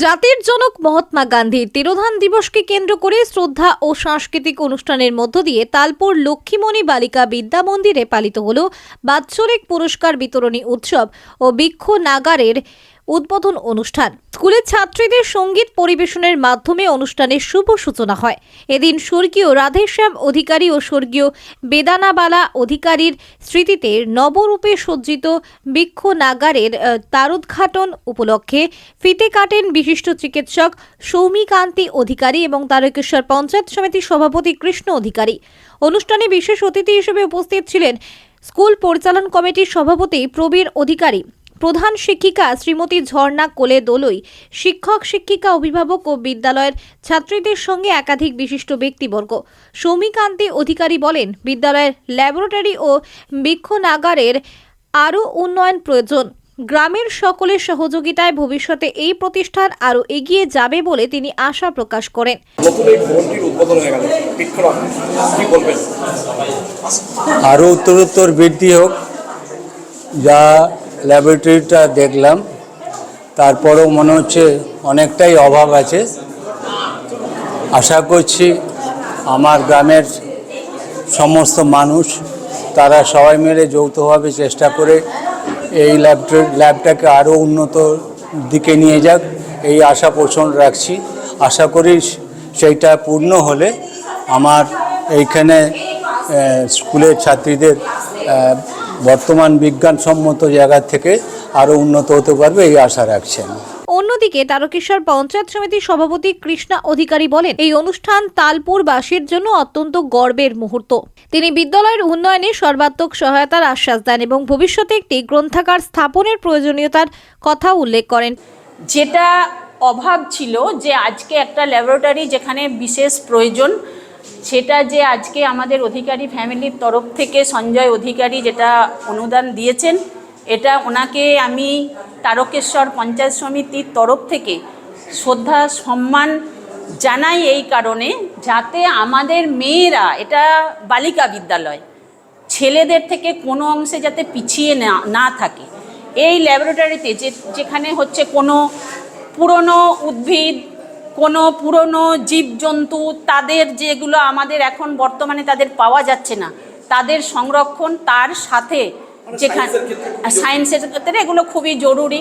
জাতির জনক মহাত্মা গান্ধীর তিরোধান দিবসকে কেন্দ্র করে শ্রদ্ধা ও সাংস্কৃতিক অনুষ্ঠানের মধ্য দিয়ে তালপুর লক্ষ্মীমণি বালিকা বিদ্যা মন্দিরে পালিত হল বাৎসরিক পুরস্কার বিতরণী উৎসব ও বৃক্ষ নাগারের উদ্বোধন অনুষ্ঠান। স্কুলের ছাত্রীদের সংগীত পরিবেশনের মাধ্যমে অনুষ্ঠানের শুভ সূচনা হয়। এদিন স্বর্গীয় রাধেশ্যাম অধিকারী ও স্বর্গীয় বেদানাবালা অধিকারীর স্মৃতিতে নবরূপে সজ্জিত বৃক্ষ নাগারের তারোদ্ঘাটন উপলক্ষে ফিতে কাটেন বিশিষ্ট চিকিৎসক সৌমিকান্তি অধিকারী এবং তারকেশ্বর পঞ্চায়েত সমিতির সভাপতি কৃষ্ণ অধিকারী। অনুষ্ঠানে বিশেষ অতিথি হিসেবে উপস্থিত ছিলেন স্কুল পরিচালন কমিটির সভাপতি প্রবীর অধিকারী। প্রধান শিক্ষিকা শ্রীমতী ঝর্ণা কোলে দোলই শিক্ষক শিক্ষিকা অভিভাবক ও বিদ্যালয়ের ছাত্রীদের সঙ্গে একাধিক বিশিষ্ট ব্যক্তিবর্গ। সৌমিকান্তি অধিকারী বলেন বিদ্যালয়ের ল্যাবরেটরি ও বৃক্ষনাগারের আরও উন্নয়ন প্রয়োজন। গ্রামের সকলের সহযোগিতায় ভবিষ্যতে এই প্রতিষ্ঠান আরও এগিয়ে যাবে বলে তিনি আশা প্রকাশ করেন। আরও উত্তরোত্তর বৃদ্ধি হোক যা ল্যাবরেটরিটা দেখলাম। তারপরেও মনে হচ্ছে অনেকটাই অভাব আছে। আশা করছি আমার গ্রামের সমস্ত মানুষ, তারা সবাই মিলে যৌথভাবে চেষ্টা করে এই ল্যাবটরি ল্যাবটাকে আরও উন্নত দিকে নিয়ে যাক, এই আশা পোষণ রাখছি। আশা করি সেইটা পূর্ণ হলে আমার এইখানে স্কুলের ছাত্রীদের বর্তমান বিজ্ঞানসম্মত জায়গা থেকে আরও উন্নত হতে পারবে এই আশা রাখছেন। অন্যদিকে তারকেশ্বর পঞ্চায়েত সমিতির সভাপতি কৃষ্ণা অধিকারী বলেন এই অনুষ্ঠান তালপুরবাসীর জন্য অত্যন্ত গর্বের মুহূর্ত। তিনি বিদ্যালয়ের উন্নয়নে সর্বাত্মক সহায়তার আশ্বাস দেন এবং ভবিষ্যতে একটি গ্রন্থাগার স্থাপনের প্রয়োজনীয়তার কথা উল্লেখ করেন। যেটা অভাব ছিল যে আজকে একটা ল্যাবরেটরি যেখানে বিশেষ প্রয়োজন সেটা যে আজকে আমাদের অধিকারী ফ্যামিলির তরফ থেকে সঞ্জয় অধিকারী যেটা অনুদান দিয়েছেন, এটা ওনাকে আমি তারকেশ্বর পঞ্চায়েত সমিতির তরফ থেকে শ্রদ্ধা, সম্মান জানাই এই কারণে যাতে আমাদের মেয়েরা, এটা বালিকা বিদ্যালয়, ছেলেদের থেকে কোনো অংশে যাতে পিছিয়ে না না থাকে। এই ল্যাবরেটরিতে যে, যেখানে হচ্ছে কোনো পুরনো উদ্ভিদ কোনো পুরনো জীবজন্তু তাদের যেগুলো আমাদের এখন বর্তমানে তাদের পাওয়া যাচ্ছে না তাদের সংরক্ষণ তার সাথে যেখানে সায়েন্সের ক্ষেত্রে এগুলো খুবই জরুরি।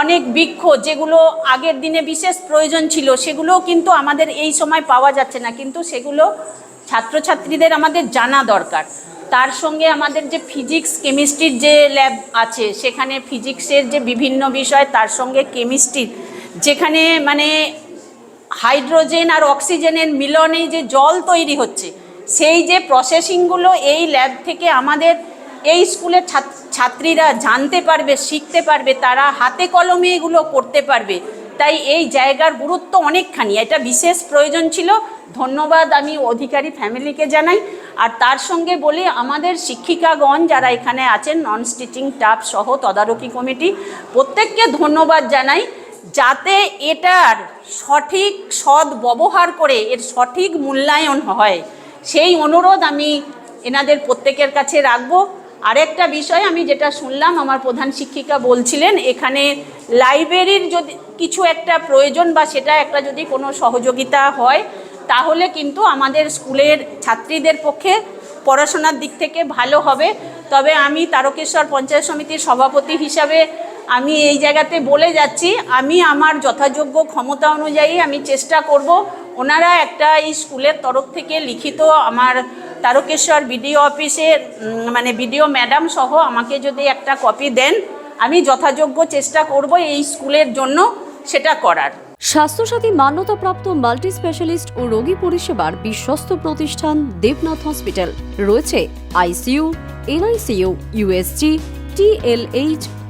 অনেক বৃক্ষ যেগুলো আগের দিনে বিশেষ প্রয়োজন ছিল সেগুলোও কিন্তু আমাদের এই সময় পাওয়া যাচ্ছে না কিন্তু সেগুলো ছাত্রছাত্রীদের আমাদের জানা দরকার। তার সঙ্গে আমাদের যে ফিজিক্স কেমিস্ট্রির যে ল্যাব আছে সেখানে ফিজিক্সের যে বিভিন্ন বিষয় তার সঙ্গে কেমিস্ট্রির যেখানে মানে হাইড্রোজেন আর অক্সিজেনের মিলনে যে জল তৈরি হচ্ছে, সেই যে প্রসেসিংগুলো এই ল্যাব থেকে আমাদের এই স্কুলের ছাত্রীরা জানতে পারবে, শিখতে পারবে, তারা হাতে কলমে এগুলো করতে পারবে। তাই এই জায়গার গুরুত্ব অনেকখানি। এটা বিশেষ প্রয়োজন ছিল। ধন্যবাদ আমি অধিকারী ফ্যামিলিকে জানাই। আর তার সঙ্গে বলি, আমাদের শিক্ষিকাগণ যারা এখানে আছেন নন স্টিচিং টাপ সহ তদারকি কমিটি, প্রত্যেককে ধন্যবাদ জানাই। যাতে এটার সঠিক সদ ব্যবহার করে এর সঠিক মূল্যায়ন হয়। সেই অনুরোধ আমি এনাদের প্রত্যেকের কাছে রাখব। আরেকটা বিষয় আমি যেটা শুনলাম, আমার প্রধান শিক্ষিকা বলছিলেন, এখানে লাইব্রেরির যদি কিছু একটা প্রয়োজন বা সেটা একটা যদি কোনো সহযোগিতা হয়, তাহলে কিন্তু আমাদের স্কুলের ছাত্রীদের পক্ষে পড়াশোনার দিক থেকে ভালো হবে। তবে আমি তারকেশ্বর পঞ্চায়েত সমিতির সভাপতি হিসাবে আমি এই জায়গাতে বলে যাচ্ছি, আমি আমার যথাযোগ্য ক্ষমতা অনুযায়ী আমি চেষ্টা করব। ওনারা একটা এই স্কুলের তরফ থেকে লিখিত আমার তারকেশ্বর বিডিও অফিসে মানে বিডিও ম্যাডাম সহ আমাকে যদি একটা কপি দেন, আমি যথাযোগ্য চেষ্টা করব এই স্কুলের জন্য সেটা করার। স্বাস্থ্যসাথী মান্যতাপ্রাপ্ত মাল্টি স্পেশালিস্ট ও রোগী পরিষেবার বিশ্বস্ত প্রতিষ্ঠান দেবনাথ হসপিটাল। রয়েছে ICU, NICU, USG, TLH